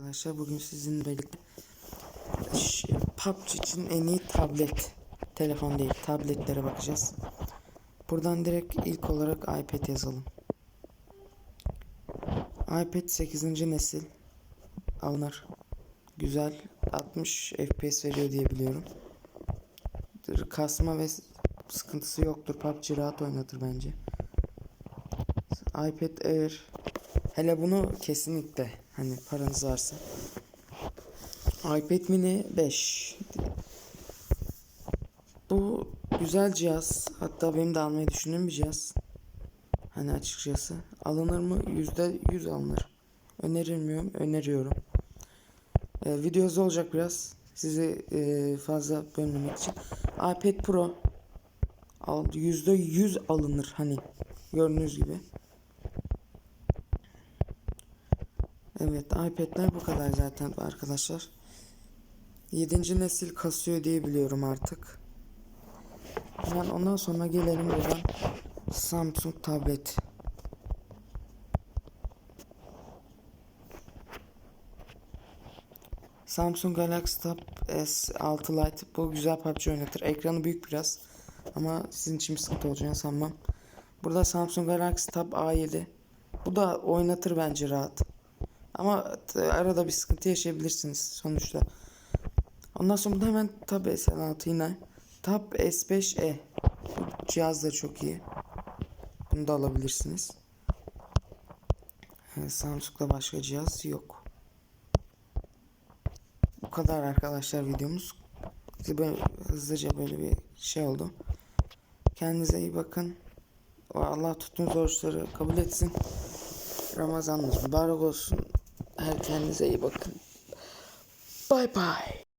arkadaşlar. Bugün sizinle birlikte PUBG için en iyi tablet. Telefon değil, tabletlere bakacağız. Buradan direkt ilk olarak iPad yazalım. iPad 8. nesil alınır. Güzel 60 FPS veriyor diye biliyorum. Kasma ve sıkıntısı yoktur. PUBG rahat oynatır bence. iPad Air Hele bunu kesinlikle hani paranız varsa. iPad mini 5. Bu güzel cihaz. Hatta benim de almayı düşündüğüm bir cihaz. Hani açıkçası. Alınır mı? %100 alınır. Önerir miyim? Öneriyorum. Ee, video hızlı olacak biraz. Sizi e, fazla bölmemek için. iPad Pro al- %100 alınır hani. Gördüğünüz gibi. Evet iPad'ler bu kadar zaten arkadaşlar. 7. nesil kasıyor diye biliyorum artık. Hemen ondan sonra gelelim buradan Samsung tablet. Samsung Galaxy Tab S6 Lite bu güzel PUBG oynatır. Ekranı büyük biraz ama sizin için bir sıkıntı olacağını sanmam. Burada Samsung Galaxy Tab A7 bu da oynatır bence rahat. Ama arada bir sıkıntı yaşayabilirsiniz sonuçta. Ondan sonra burada hemen Tab S6 yine. Tab S5e. Bu cihaz da çok iyi. Bunu da alabilirsiniz. Ee, Samsung'da başka cihaz yok. Bu kadar arkadaşlar videomuz. Böyle hızlıca böyle bir şey oldu. Kendinize iyi bakın. Allah tuttuğunuz oruçları kabul etsin. Ramazanınız mübarek olsun. Her kendinize iyi bakın. Bye bye.